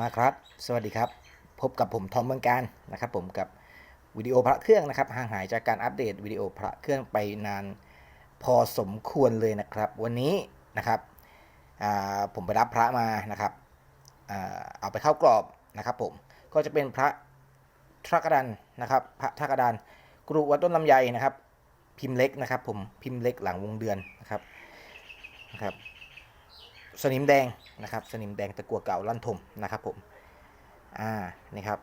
มาครับ สวัสดีครับ พบกับผมทอมเมืองการนะครับ ผมกับวิดีโอพระเครื่องนะครับ ห่างหายจากการอัปเดตวิดีโอพระเครื่องไปนานพอสมควรเลยนะครับ วันนี้นะครับผมไปรับพระมานะครับอเอาไปเข้ากรอบนะครับผมก็จะเป็นพระทรกดันนะครับ พระทรกดานกรุวัดต้นลำไยนะครับ พิมพ์เล็กนะครับ ผมพิมพ์เล็กหลังวงเดือนนะครับนะครับ สนิมแดงนะครับ สนิมแดงตะกัวเก่าลั่นทมนะครับผม อ่า นี่ครับ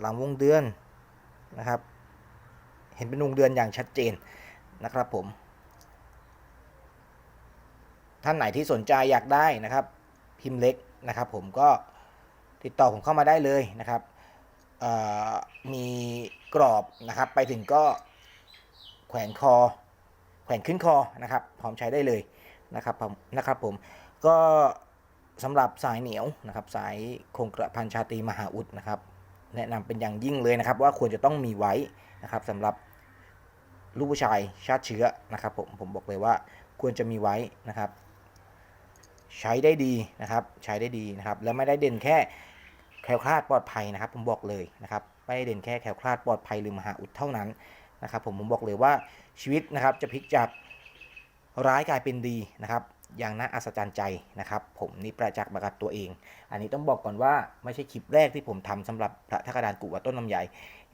หลังวงเดือนนะครับ เห็นเป็นวงเดือนอย่างชัดเจนนะครับผม ท่านไหนที่สนใจอยากได้นะครับ พิมพ์เล็กนะครับ ผมก็ติดต่อผมเข้ามาได้เลยนะครับ มีกรอบนะครับ ไปถึงก็แขวนคอ แขวนขึ้นคอนะครับ พร้อมใช้ได้เลยนะครับผมนะครับผม ก็สำหรับสายเหนียวนะครับสายคงกระพันชาตรีมหาอุดนะครับ แนะนำเป็นอย่างยิ่งเลยนะครับ ว่าควรจะต้องมีไว้นะครับสำหรับลูกผู้ชายชาติเชื้อนะครับผมผมบอกเลยว่าควรจะมีไว้นะครับ ใช้ได้ดีนะครับใช้ได้ดีนะครับ แล้วไม่ได้เด่นแค่แคล้วคลาดปลอดภัยนะครับ ผมบอกเลยนะครับไม่ได้เด่นแค่แคล้วคลาดปลอดภัยหรือมหาอุดเท่านั้นนะครับ ผมผมบอกเลยว่าชีวิตนะครับจะพลิกจากร้ายกลายเป็นดีนะครับ อย่างน่าอัศจรรย์ใจนะครับ ผมนี่ประจักษ์ประกับตัวเอง อันนี้ต้องบอกก่อนว่าไม่ใช่คลิปแรกที่ผมทำสำหรับพระทักดานกุวัต้นลำไย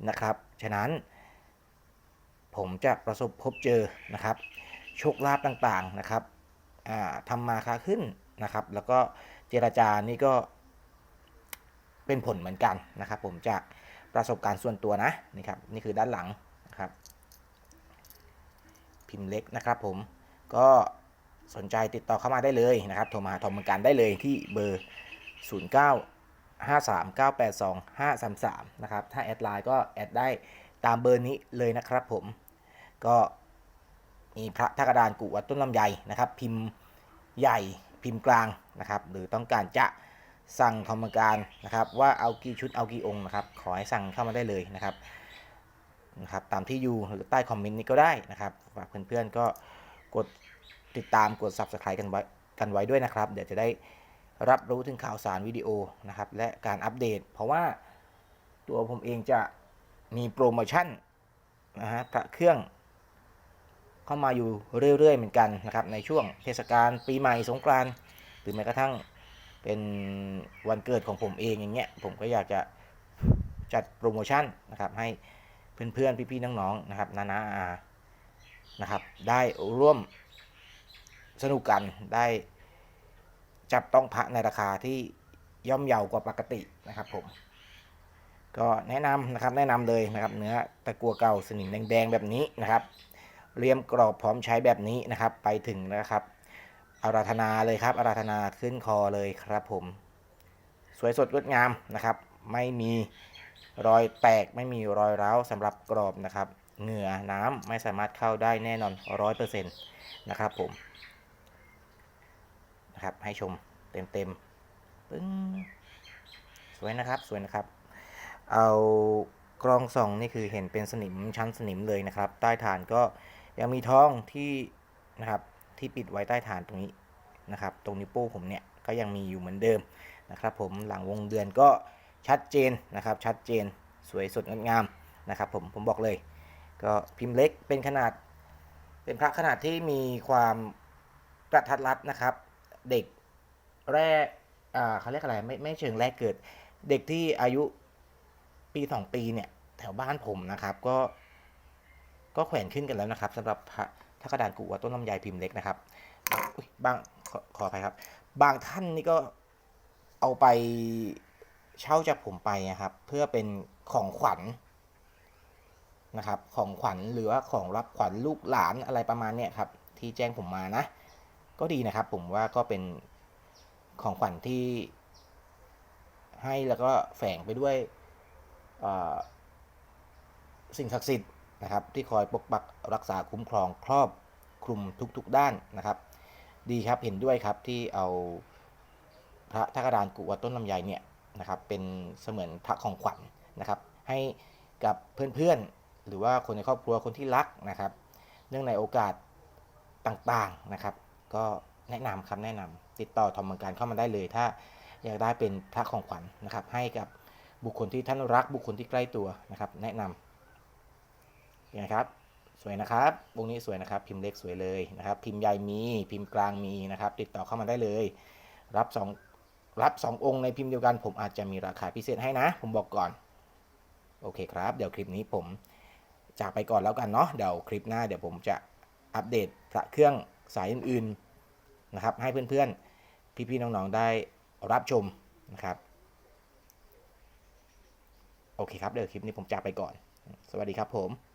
นะครับ ฉะนั้น ผมจะประสบพบเจอนะครับ โชคลาภต่างๆนะครับทำมาค้าขึ้นนะครับ แล้วก็เจรจานี่ก็เป็นผลเหมือนกันนะครับ ผมจากประสบการณ์ส่วนตัวนะนี่ครับนี่คือด้านหลังนะครับ พิมพ์เล็กนะครับ ผมก็ สนใจติดต่อเข้ามาได้เลยนะครับ โทรมาทอมกันได้เลยที่เบอร์ 09 53 982 533 นะครับ ถ้าแอดไลน์ก็แอดได้ตามเบอร์นี้เลยนะครับผม ก็มีพระทักดานกุวัดต้นลำไยนะครับ พิมพ์ใหญ่พิมพ์กลางนะครับ หรือต้องการจะสั่งทำการนะครับ ว่าเอากี่ชุดเอากี่องค์นะครับ ขอให้สั่งเข้ามาได้เลยนะครับนะครับ ตามที่อยู่หรือใต้คอมเมนต์นี้ก็ได้นะครับฝากเพื่อนๆก็กด ติดตามกด subscribe กันไว้กันไว้ด้วยนะครับ เดี๋ยวจะได้รับรู้ถึงข่าวสารวิดีโอนะครับ และการอัปเดต เพราะว่าตัวผมเองจะมีโปรโมชั่นนะฮะพระเครื่องเข้ามาอยู่เรื่อยๆเหมือนกันนะครับ ในช่วงเทศกาลปีใหม่สงกรานต์หรือแม้กระทั่งเป็นวันเกิดของผมเองอย่างเงี้ยผมก็อยากจะจัดโปรโมชั่นนะครับให้เพื่อนๆ พี่ๆ น้องๆ นะครับ นานาอานะครับ ได้ร่วม สนุกกันได้จับต้องพระในราคาที่ย่อมเยาวกว่าปกตินะครับผม ก็แนะนำนะครับแนะนำเลยนะครับ เนื้อตะกัวเก่าสนิมแดงๆแบบนี้นะครับเรียมกรอบพร้อมใช้แบบนี้นะครับ ไปถึงนะครับอาราธนาเลยครับอาราธนาขึ้นคอเลยครับผม สวยสดงดงามนะครับ ไม่มีรอยแตกไม่มีรอยร้าวสำหรับกรอบนะครับ เหงื่อน้ำไม่สามารถเข้าได้แน่นอนร้อยเปอร์เซ็นต์นะครับผม นะครับ ให้ชมเต็มเต็มปึ้งสวยนะครับสวยนะครับ เอากรองส่องนี่คือเห็นเป็นสนิมชั้นสนิมเลยนะครับ ใต้ฐานก็ยังมีท้องที่นะครับที่ปิดไว้ใต้ฐานตรงนี้นะครับ ตรงนิ้วโป้งผมเนี่ยก็ยังมีอยู่เหมือนเดิมนะครับ ผมหลังวงเดือนก็ชัดเจนนะครับ ชัดเจนสวยสดงดงามนะครับ ผมผมบอกเลย ก็พิมพ์เล็กเป็นขนาด เป็นพระขนาดที่มีความกระทัดรัดนะครับ เด็กแรกอ่าเขาเรียกอะไรไม่ไม่เชิงแรกเกิด เด็กที่อายุปีสองปีเนี่ย แถวบ้านผมนะครับ ก็ ก็แขวนขึ้นกันแล้วนะครับสำหรับพระทักระดานกุวัดต้นลำไยพิมพ์เล็กนะครับบางขอขออภัยครับ บางท่านนี่ก็เอาไปเช่าจากผมไปนะครับ เพื่อเป็นของขวัญนะครับ ของขวัญหรือว่าของรับขวัญลูกหลานอะไรประมาณเนี้ยครับ ที่แจ้งผมมานะ ก็ดีนะครับ ผมว่าก็เป็นของขวัญที่ให้แล้วก็แฝงไปด้วยสิ่งศักดิ์สิทธิ์นะครับ ที่คอยปกปักรักษาคุ้มครองครอบคลุมทุกๆด้านนะครับ ดีครับเห็นด้วยครับที่เอาพระทักดานกุวัต้นลำไยเนี่ยนะครับ เป็นเสมือนพระของขวัญนะครับ ให้กับเพื่อนๆ หรือว่าคนในครอบครัวคนที่รักนะครับ เนื่องในโอกาสต่างๆนะครับ ก็แนะนำครับแนะนำติดต่อทอมเมืองการเข้ามาได้เลย ถ้าอยากได้เป็นพระของขวัญนะครับ ให้กับบุคคลที่ท่านรักบุคคลที่ใกล้ตัวนะครับ แนะนำยังไงครับ สวยนะครับวงนี้สวยนะครับ พิมพ์เล็กสวยเลยนะครับ พิมพ์ใหญ่มีพิมพ์กลางมีนะครับ ติดต่อเข้ามาได้เลย รับสองรับสององค์ในพิมพ์เดียวกัน ผมอาจจะมีราคาพิเศษให้นะ ผมบอกก่อน โอเคครับ เดี๋ยวคลิปนี้ผมจากไปก่อนแล้วกันเนาะเดี๋ยวคลิปหน้าเดี๋ยวผมจะอัปเดตพระเครื่อง สายอื่นๆนะครับ ให้เพื่อนๆ พี่ๆ น้องๆ ได้รับชมนะครับ โอเคครับ เดี๋ยวคลิปนี้ผมจากไปก่อน สวัสดีครับผม